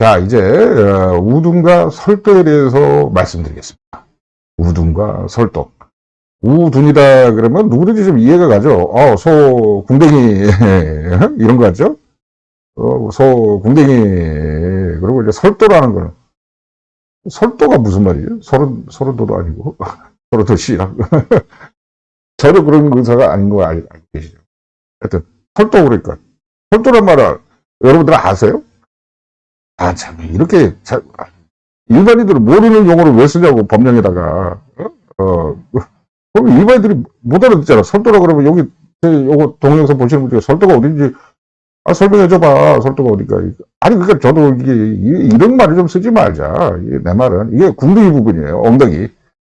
자, 이제, 어, 우둔과 설도에 대해서 말씀드리겠습니다. 우둔과 설도. 우둔이다 그러면 누구든지 좀 이해가 가죠. 어, 소, 궁뎅이, 이런 거 같죠? 어, 소, 궁뎅이, 그리고 이제 설도라는 거는, 설도가 무슨 말이에요? 서른, 서른도도 아니고, 서른도 씨랑. 전혀 그런 의사가 아닌 거 알, 알고 계시죠? 하여튼, 설도 그러니까. 설도란 말을 여러분들 아세요? 아, 참, 이렇게, 자, 일반인들은 모르는 용어를 왜 쓰냐고, 법령에다가. 어, 어, 그럼 일반인들이 못 알아듣잖아. 설도라 그러면 여기, 제 요거 동영상 보시는 분 중에 설도가 어딘지, 아, 설명해줘봐. 설도가 어딘가. 아니, 그러니까 저도 이게, 이- 이런 말을 좀 쓰지 말자. 내 말은. 이게 궁둥이 부분이에요. 엉덩이.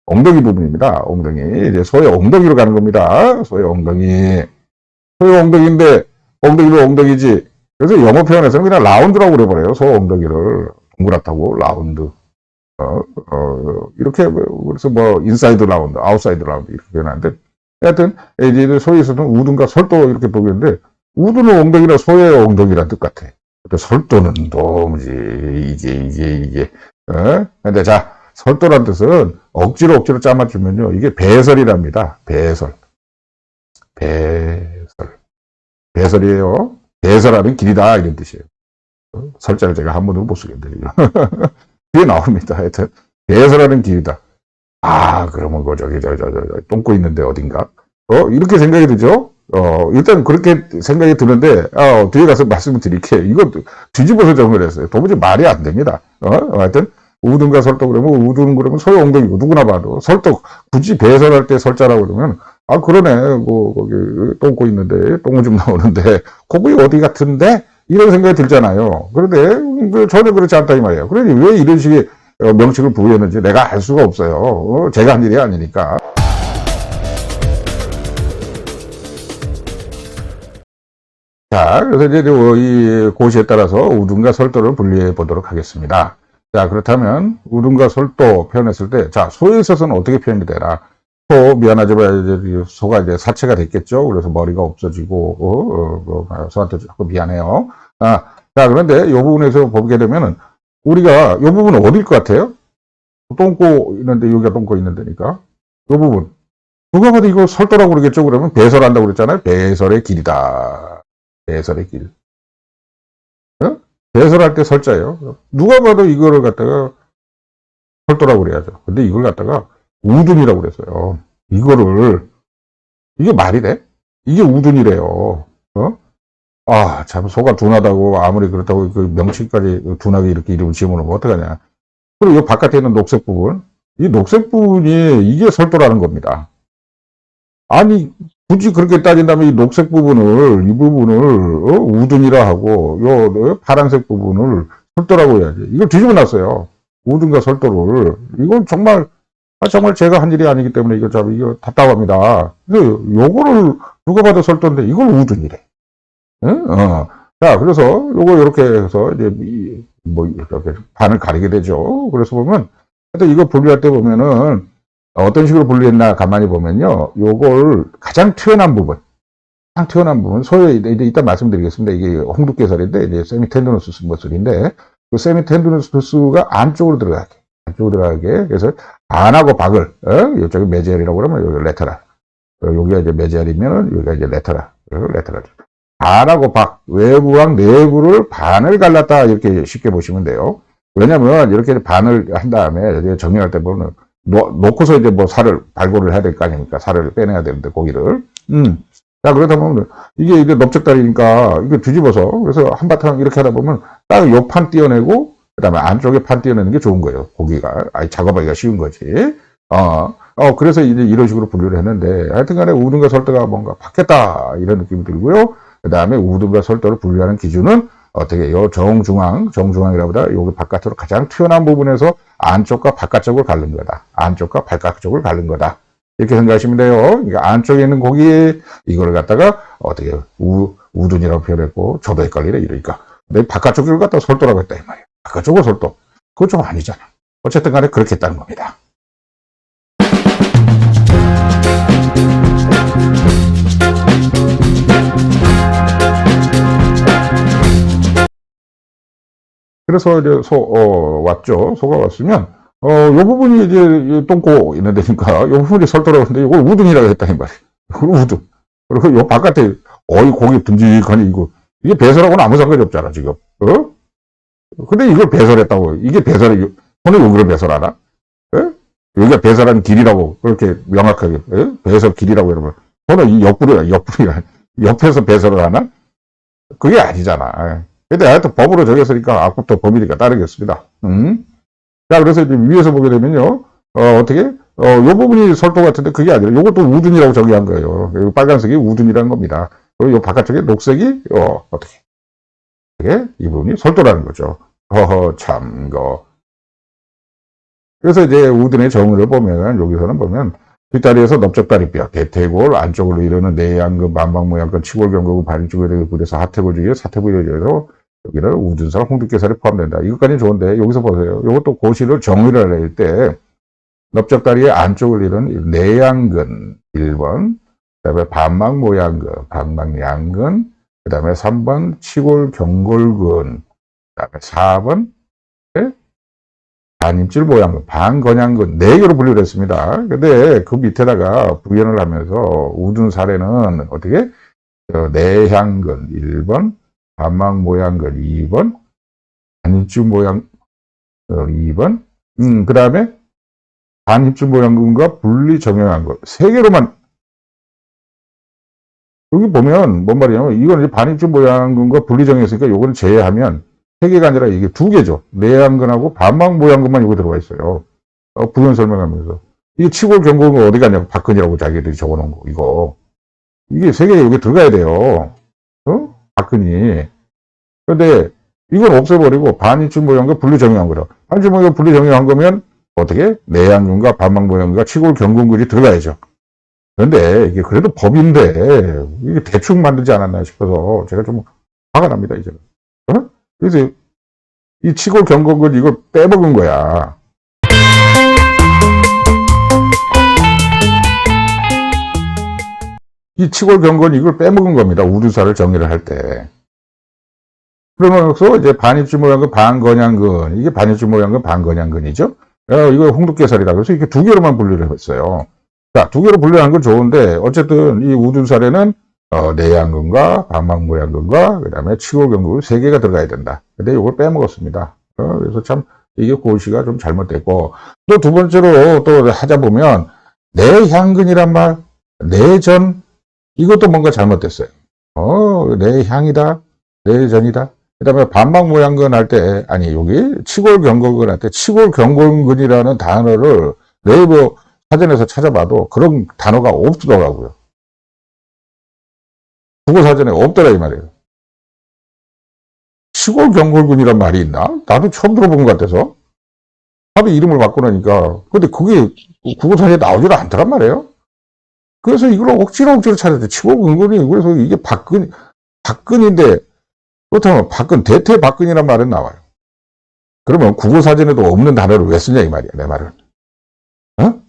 엉덩이 부분입니다. 엉덩이. 이제 소의 엉덩이로 가는 겁니다. 소의 엉덩이. 소의 엉덩이인데, 엉덩이로 엉덩이지. 그래서 영어 표현에서는 그냥 라운드라고 그래버려요. 소 엉덩이를. 동그랗다고, 라운드. 어, 어, 이렇게, 뭐, 그래서 뭐, 인사이드 라운드, 아웃사이드 라운드, 이렇게 표현하는데, 하여튼, 이제 소에서는 우둔과 설도 이렇게 보겠는데, 우둔은 엉덩이라 소의 엉덩이란 뜻 같아. 근데 설도는 도무지, 이게, 이게, 이게, 어? 근데 자, 설도란 뜻은 억지로 억지로 짜맞추면요, 이게 배설이랍니다. 배설. 배설. 배설이에요. 배설하는 길이다, 이런 뜻이에요. 어? 설자를 제가 한 번도 못 쓰겠네요. 뒤에 나옵니다. 하여튼, 배설하는 길이다. 아, 그러면 그, 저기, 저, 저, 저, 저, 똥꼬 있는데 어딘가? 어, 이렇게 생각이 들죠? 어, 일단 그렇게 생각이 드는데, 어, 뒤에 가서 말씀을 드릴게요. 이거 뒤집어서 정을 했어요. 도무지 말이 안 됩니다. 어, 하여튼, 우둔과 설도 그러면, 우둔 그러면 소의 엉덩이고, 누구나 봐도. 설도, 굳이 배설할 때 설자라고 그러면, 아, 그러네. 뭐, 거기, 똥꼬 있는데, 똥오줌 나오는데, 거기 어디 같은데? 이런 생각이 들잖아요. 그런데, 음, 그 전혀 그렇지 않다, 이 말이에요. 그러니 왜 이런 식의 어, 명칭을 부여했는지 내가 알 수가 없어요. 어, 제가 한 일이 아니니까. 자, 그래서 이제 이 고시에 따라서 우둔과 설도를 분리해 보도록 하겠습니다. 자, 그렇다면 우둔과 설도 표현했을 때, 자, 소에 있어서는 어떻게 표현이 되나? 소, 미안하지만 소가 이제 사체가 됐겠죠. 그래서 머리가 없어지고, 어, 어, 어, 소한테 조금 미안해요. 아, 자, 그런데 이 부분에서 보게 되면은 우리가 이 부분은 어딜 것 같아요? 똥꼬 있는데 여기가 똥꼬 있는 데니까. 이 부분. 누가 봐도 이거 설도라고 그러겠죠? 그러면 배설한다고 그랬잖아요. 배설의 길이다. 배설의 길. 어? 배설할 때 설자예요. 누가 봐도 이거를 갖다가 설도라고 그래야죠. 근데 이걸 갖다가 우둔이라고 그랬어요. 이거를, 이게 말이 돼? 이게 우둔이래요. 어? 아, 참, 소가 둔하다고, 아무리 그렇다고, 그 명칭까지 둔하게 이렇게 이름을 지어놓으면 어떡하냐. 그리고 이 바깥에 있는 녹색 부분, 이 녹색 부분이, 이게 설도라는 겁니다. 아니, 굳이 그렇게 따진다면 이 녹색 부분을, 이 부분을, 어, 우둔이라 하고, 요, 어, 파란색 부분을 설도라고 해야지. 이걸 뒤집어 놨어요. 우둔과 설도를. 이건 정말, 아, 정말 제가 한 일이 아니기 때문에 이거 참, 이거 답답합니다. 근데 요거를 누가 봐도 설도인데 이걸 우둔이래. 응? 어. 자, 그래서 요거 이렇게 해서 이제 이, 뭐 이렇게 반을 가리게 되죠. 그래서 보면 하여튼 이거 분류할 때 보면은 어떤 식으로 분류했나 가만히 보면요. 요걸 가장 튀어난 부분, 가장 튀어난 부분, 소위 이제 이따 말씀드리겠습니다. 이게 홍두깨살인데 이제 세미텐드노스 머슬인데 그 세미텐드노스가 안쪽으로 들어가게, 안쪽으로 들어가게. 그래서 반하고 박을, 어? 이쪽이 메제알이라고 그러면 여기 레터라. 어, 여기가 이제 메제알이면은 여기가 이제 레터라. 어, 레터라죠. 반하고 박, 외부랑 내부를 반을 갈랐다, 이렇게 쉽게 보시면 돼요. 왜냐면, 이렇게 반을 한 다음에, 정리할 때 보면, 놓, 놓고서 이제 뭐 살을 발골을 해야 될 거 아닙니까? 살을 빼내야 되는데, 고기를. 음. 자, 그러다 보면, 이게 이제 넓적다리니까, 이게 뒤집어서, 그래서 한바탕 이렇게 하다 보면, 딱 요 판 띄어내고, 그 다음에 안쪽에 판 띄어내는 게 좋은 거예요. 고기가. 아니, 작업하기가 쉬운 거지. 어, 어, 그래서 이제 이런 식으로 분류를 했는데, 하여튼 간에 우등과 설대가 뭔가 바뀌었다, 이런 느낌이 들고요. 그 다음에 우등과 설도를 분류하는 기준은 어떻게 요 정중앙, 정중앙이라보다 여기 바깥으로 가장 튀어나온 부분에서 안쪽과 바깥쪽을 가른 거다. 안쪽과 바깥쪽을 가른 거다. 이렇게 생각하시면 돼요. 그러니까 안쪽에 있는 고기 이거를 갖다가 어떻게 우, 우둔이라고 표현했고 저도 헷갈리네 이러니까. 근데 바깥쪽을 갖다 설도라고 했다 이 말이에요. 바깥쪽을 설도. 그건 좀 아니잖아. 어쨌든 간에 그렇게 했다는 겁니다. 그래서 이제 소, 어, 왔죠. 소가 왔으면, 어, 요 부분이 이제 이 똥꼬 있는 데니까, 요 부분이 설도라고 하는데, 이걸 우둔이라고 했다, 이 말이에요. 우둔. 그리고 요 바깥에, 어이, 고기 듬직하니, 이거, 이게 배설하고는 아무 상관이 없잖아, 지금. 어? 근데 이걸 배설했다고. 이게 배설이, 손에 여기를 배설하나? 예? 여기가 배설한 길이라고, 그렇게 명확하게, 예? 배설 길이라고 이러면, 이 옆구리야, 옆구리야. 옆에서 배설을 하나? 그게 아니잖아. 근데 하여튼 법으로 정했으니까 악법도 법이니까 따르겠습니다. 음? 자, 그래서 이제 위에서 보게 되면요, 어, 어떻게? 어, 요 부분이 설도 같은데 그게 아니라, 요것도 우둔이라고 정의한 거예요. 요 빨간색이 우둔이라는 겁니다. 그리고 요 바깥쪽에 녹색이, 어, 어떻게? 이게 이 부분이 설도라는 거죠. 허허, 참, 거. 그래서 이제 우둔의 정의를 보면, 여기서는 보면, 뒷다리에서 넓적다리뼈, 대퇴골, 안쪽으로 이르는 내양근, 만방모양근, 치골경근, 반쪽으로 부려서 하태골 중에 사태부에 이어서 여기는 우둔살, 홍두깨살이 포함된다. 이것까지는 좋은데 여기서 보세요. 이것도 고시를 정의를 낼 때 넓적다리의 안쪽을 이루는 내양근 1번, 그다음에 반막모양근, 반막양근, 그다음에 3번 치골경골근, 그다음에 4번 반입질 모양근, 반건양근 네 개로 분류를 했습니다. 근데 그 밑에다가 부연을 하면서 우둔 사례는 어떻게? 어, 내향근 1번, 반막 모양근 2번, 반입질 모양 어, 2번, 음, 그 다음에 반입질 모양근과 분리 정형한근 세 개로만. 여기 보면 뭔 말이냐면 이건 이제 반입질 모양근과 분리 정형했으니까 요거는 제외하면 세 개가 아니라 이게 두 개죠. 내양근하고 반막 모양근만 여기 들어가 있어요. 어, 부연 설명하면서. 이게 치골 경고는 어디 갔냐고 박근이라고 자기들이 적어놓은 거, 이거. 이게 세 개가 여기 들어가야 돼요. 어? 박근이. 근데 이건 없애버리고 반입줄 모양과 분리 정형한 거라. 반입줄 모양과 분리 정형한 거면 어떻게? 내양근과 반막 모양과 치골 경근근이 들어가야죠. 그런데 이게 그래도 법인데 이게 대충 만들지 않았나 싶어서 제가 좀 화가 납니다, 이제는. 어? 그래서 이 치골 경건근 이걸 빼먹은 거야. 이 치골 경건 이걸 빼먹은 겁니다. 우두사를 정의를 할 때. 그러면서 이제 반입주 모양근 반건양근 이게 반입주 모양근 반건양근이죠. 어, 이거 홍두깨살이다. 그래서 이렇게 두 개로만 분류를 했어요. 자, 두 개로 분류한 건 좋은데 어쨌든 이 우둔살에는 어, 내양근과 반막모양근과 그 다음에 치골경근 세 개가 들어가야 된다. 근데 이걸 빼먹었습니다. 어, 그래서 참 이게 고시가 좀 잘못됐고 또 두 번째로 또 하자 보면 내향근이란 말, 내전 이것도 뭔가 잘못됐어요. 어, 내향이다, 내전이다. 그 다음에 반막모양근 할 때, 아니, 여기 치골경근근 할 때 치골경근근이라는 단어를 네이버 사전에서 찾아봐도 그런 단어가 없더라고요. 국어사전에 없더라 이 말이에요. 시골 경골군이란 말이 있나? 나도 처음 들어본 것 같아서. 하도 이름을 바꾸라니까. 근데 그게 국어사전에 나오지도 않더란 말이에요. 그래서 이걸 억지로 억지로 찾았대. 치골 근근이 그래서 이게 박근 박근인데 그렇다면 박근 대퇴 박근이란 말은 나와요. 그러면 국어사전에도 없는 단어를 왜 쓰냐 이 말이야 내 말은. 어?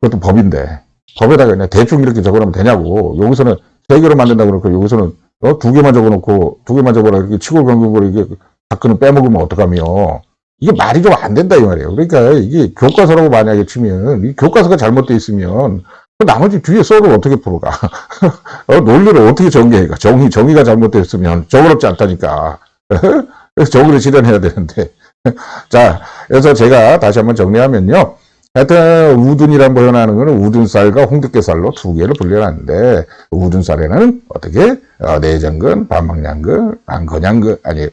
그것도 법인데 법에다가 그냥 대충 이렇게 적어놓으면 되냐고. 여기서는 세 개로 만든다고 그러고 여기서는 어, 두 개만 적어놓고 두 개만 적어라 이렇게 치골 경국으로 이게 박근을 빼먹으면 어떡하며 이게 말이 좀 안 된다 이 말이에요. 그러니까 이게 교과서라고 만약에 치면 이 교과서가 잘못돼 있으면 그 나머지 뒤에 썰을 어떻게 풀어가? 어, 논리를 어떻게 정리해가? 정의 정의가 잘못됐으면 정의롭지 않다니까. 그래서 정의를 실현해야 되는데 자 그래서 제가 다시 한번 정리하면요. 하여튼 우둔이란 표현하는 거는 우둔살과 홍두깨살로 두 개를 분류하는데 우둔살에는 어떻게 어, 내전근, 반박량근, 반건양근 아니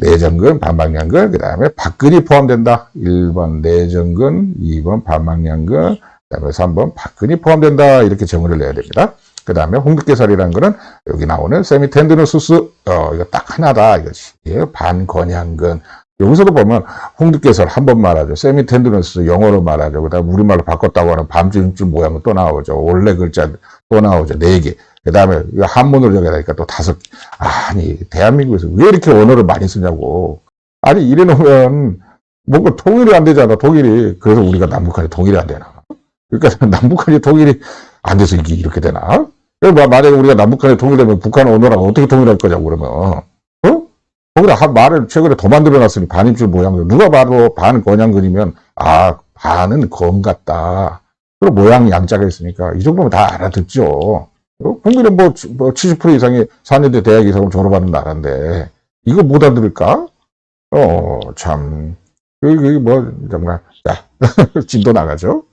내전근, 반박량근 그 다음에 박근이 포함된다. 1번 내전근, 2번 반박량근, 그 다음에 3번 박근이 포함된다. 이렇게 정의를 내야 됩니다. 그 다음에 홍두깨살이라는 거는 여기 나오는 세미텐드노수스 어 이거 딱 하나다 이것이 반건양근 여기서도 보면 홍두깨살 한번 말하죠. 세미 텐드너스 영어로 말하죠. 그 다음에 우리말로 바꿨다고 하는 밤주름줄 모양은 또 나오죠. 원래 글자 또 나오죠. 네 개. 그 다음에 한문으로 적어야되니까 또 다섯 개. 아니, 대한민국에서 왜 이렇게 언어를 많이 쓰냐고. 아니, 이래 놓으면 뭔가 통일이 안 되잖아. 통일이. 그래서 우리가 남북한이 통일이 안 되나. 그러니까 남북한이 통일이 안 돼서 이게 이렇게 되나? 만약에 우리가 남북한이 통일되면 북한 언어랑 어떻게 통일할 거냐고 그러면. 어? 거기다 한 말을 최근에 더 만들어놨으니 반입줄 모양도 누가 봐도 반 그리면 아 반은 검 같다. 그리고 모양 양자가 있으니까 이 정도면 다 알아듣죠. 어? 국민의 뭐, 뭐 70% 이상이 4년대 대학 이상을 졸업하는 나라인데 이거 못 알아들을까? 어, 참. 그, 그, 뭐, 정말. 자, 진도 나가죠.